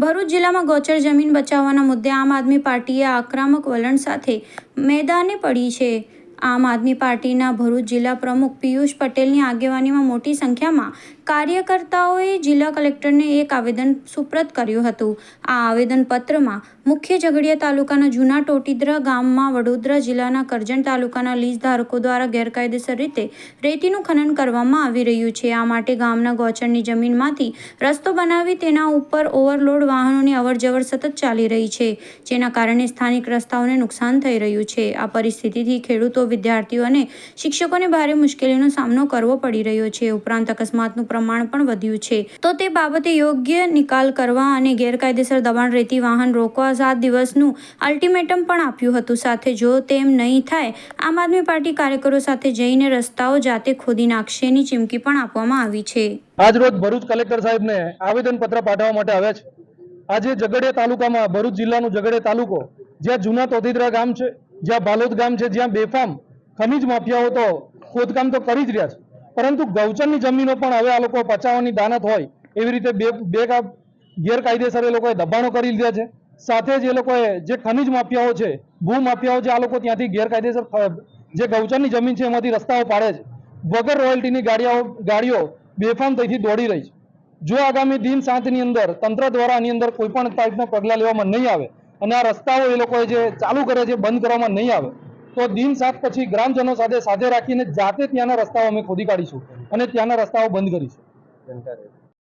ભરૂચ જિલ્લામાં ગોચર જમીન બચાવવાના મુદ્દે આમ આદમી પાર્ટીએ આક્રમક વલણ સાથે મેદાને પડી છે. આમ આદમી પાર્ટીના ભરૂચ જિલ્લા પ્રમુખ પિયુષ પટેલની આગેવાનીમાં મોટી સંખ્યામાં કાર્યકર્તાઓએ જિલ્લા કલેક્ટરને એક આવેદન સુપ્રત કર્યું હતું. આ આવેદનપત્રમાં મુખ્ય ઝઘડિયા તાલુકાના જૂના ટોટીદ્રા ગામમાં વડોદરા જિલ્લાના કરજણ તાલુકાના લીઝ ધારકો દ્વારા ગેરકાયદેસર રીતે રેતીનું ખનન કરવામાં આવી રહ્યું છે. આ માટે ગામના ગોચરની જમીનમાંથી રસ્તો બનાવી તેના ઉપર ઓવરલોડ વાહનોની અવરજવર સતત ચાલી રહી છે, જેના કારણે સ્થાનિક રસ્તાઓને નુકસાન થઈ રહ્યું છે. આ પરિસ્થિતિથી ખેડૂતો, વિદ્યાર્થીઓ અને શિક્ષકોને ભારે મુશ્કેલીનો સામનો કરવો પડી રહ્યો છે. ઉપરાંત અકસ્માતનું પ્રમાણ પણ વધ્યું છે. તો તે બાબતે યોગ્ય નિકાલ કરવા અને ગેરકાયદેસર દબાણ રેતી વાહન રોકવા સાત દિવસનું અલ્ટિમેટમ પણ આપ્યું હતું. સાથે જો તેમ નહીં થાય, આમ આદમી પાર્ટી કાર્યકરો સાથે જઈને રસ્તાઓ જાતે ખોદી નાખશેની ચીમકી પણ આપવામાં આવી છે. આજ રોજ ભરૂચ કલેક્ટર સાહેબને આવેદનપત્ર પાઠવવા માટે આવ્યા છે. આજે ઝઘડિયા તાલુકામાં ભરૂચ જિલ્લાનું ઝઘડિયા તાલુકો, જ્યાં જૂના તોતીદ્રા ગામ છે, જ્યાં બાલોદ ગામ છે, જ્યાં બેફામ ખનીજ માફિયાઓ તો ખોદકામ તો કરી જ રહ્યા છે. પરંતુ ગૌચરની જમીનો પણ હવે આ લોકો પચાવવાની દાનત હોય એવી રીતે બે બે ગેરકાયદેસર એ લોકોએ દબાણો કરી લીધા છે. સાથે જ એ લોકોએ જે ખનિજ માફિયાઓ છે, ભૂ માફિયાઓ છે, આ લોકો ત્યાંથી ગેરકાયદેસર જે ગૌચરની જમીન છે એમાંથી રસ્તાઓ પાડે છે. વગર રોયલ્ટીની ગાડીઓ ગાડીઓ બેફામ ત્યાંથી દોડી રહી છે. જો આગામી દિન સાતની અંદર તંત્ર દ્વારા આની અંદર કોઈ પણ ટાઈપના પગલાં લેવામાં નહીં આવે અને આ રસ્તાઓ એ લોકોએ જે ચાલુ કરે છે, બંધ કરવામાં નહીં આવે તો દિન સાત પછી ગ્રામજનો સાથે સાથે રાખીને જાતે ત્યાંના રસ્તાઓ અમે ખોદી કાઢીશું અને ત્યાંના રસ્તાઓ બંધ કરીશું.